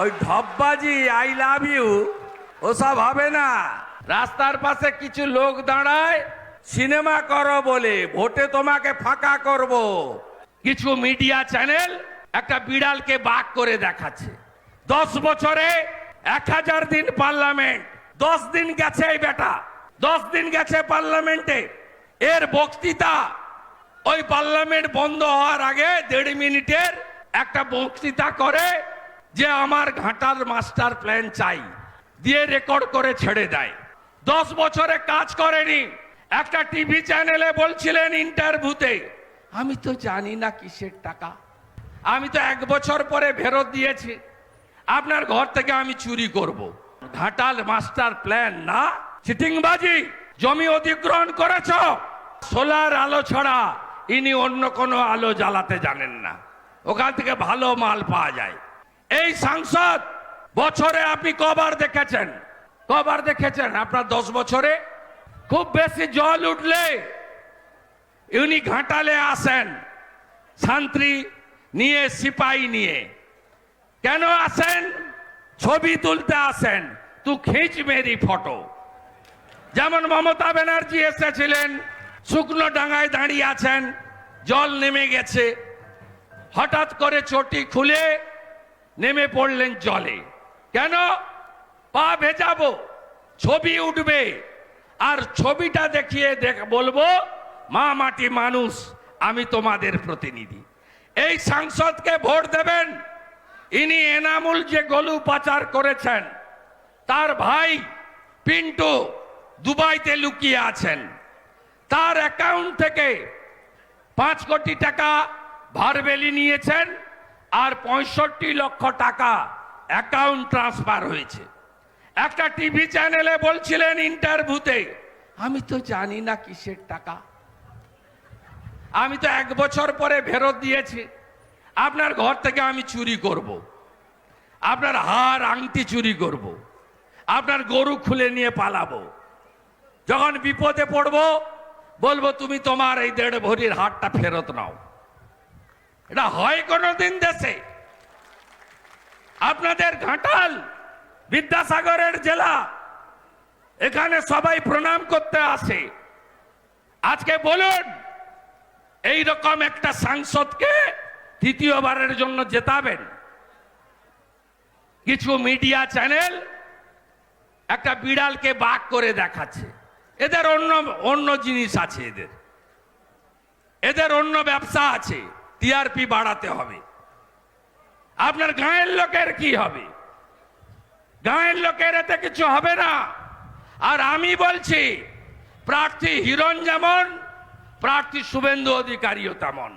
ওই ঢপবাজি I love you ওসব হবে না। রাস্তার পাশে কিছু লোক দাঁড়ায়, সিনেমা করো বলে ভোটে তোমাকে ফাঁকা করব। কিছু মিডিয়া চ্যানেল একটা বিড়ালকে বাক করে দেখাচ্ছে। দশ বছরে এক হাজার দিন পার্লামেন্ট, দশ দিন গেছে এই বেটা, দশ দিন গেছে পার্লামেন্টে। এর বক্তৃতা ওই পার্লামেন্ট বন্ধ হওয়ার আগে দেড় মিনিটের একটা বক্তৃতা করে যে আমার ঘাটার মাস্টার প্ল্যান চাই, দিয়ে রেকর্ড করে ছেড়ে দেয়। দশ বছরে কাজ করেনি, একটা টিভি চ্যানেলে বলছিলেন ইন্টারভিউতে আমি তো জানি না কিসের টাকা। আমি তো এক বছর পরে ফেরত দিয়েছি। আপনার ঘর থেকে আমি চুরি করব। ঘাটাল মাস্টার প্ল্যান না? চিটিংবাজি জমি অধিগ্রহণ করেছ? সোলার আলো ছড়া ইনি অন্য কোনো আলো জ্বালাতে জানেন না। ওখান থেকে ভালো মাল পাওয়া যায়। এই সাংসদ, বছরে আপনি কবার দেখেছেন? কবার দেখেছেন? আপনার দশ বছরে? খুব বেশি জল উঠলে ইনি ঘাটালে আসেন শান্তি নিয়ে, সিপাহী নিয়ে। কেন আসেন? ছবি তুলতে আসেন। তু খিঁচ মেরি ফটো। যেমন মমতা ব্যানার্জি এসেছিলেন, শুকনো ডাঙায় দাঁড়িয়ে আছেন, জল নেমে গেছে। হঠাৎ করে চটি খুলে নেমে পড়লেন জলে। কেন? পা ভেজাবো, ছবি উঠবে, আর ছবিটা দেখিয়ে দেখ, বলব, মা মাটি মানুষ, আমি তোমাদের প্রতিনিধি। এই সাংসদকে ভোট দেবেন। ইনি এনামুল যে গলু পাচার করেছেন, তার ভাই পিন্টু দুবাইতে লুকিয়ে আছেন। তার অ্যাকাউন্ট থেকে পাঁচ কোটি টাকা ভারবেলি নিয়েছেন। আর পঁয়ষট্টি লক্ষ টাকা অ্যাকাউন্ট ট্রান্সফার হয়েছে। একটা টিভি চ্যানেলে বলছিলেন ইন্টারভিউতে আমি তো জানি না কিসের টাকা। আমি তো এক বছর পরে ফেরত দিয়েছি। আপনার ঘর থেকে আমি চুরি করব। আপনার হার আংটি চুরি করব। আপনার গরু খুলে নিয়ে পালাবো। যখন বিপদে পড়ব, বলব, তুমি তোমার এই দেড় ভরির হারটা ফেরত নাও। এটা হয় কোনোদিন দেশে। আপনাদের ঘাটাল, বিদ্যাসাগরের জেলা, এখানে সবাই প্রণাম করতে আসে। আজকে বলুন এই রকম একটা সাংসদকে তৃতীয়বারের জন্য জেতাবেন। কিছু মিডিয়া চ্যানেল একটা বিড়ালকে বাক করে দেখাচ্ছে। এদের অন্য অন্য জিনিস আছে এদের। এদের অন্য ব্যবসা আছে। টিআরপি বাড়াতে হবে। আপনার গাঁয়ের লোকের কি হবে? গাঁয়ের লোকের এতে কিছু হবে না। আর আমি বলছি, প্রার্থী হিরণ যেমন, প্রার্থী শুভেন্দু অধিকারীও তেমন।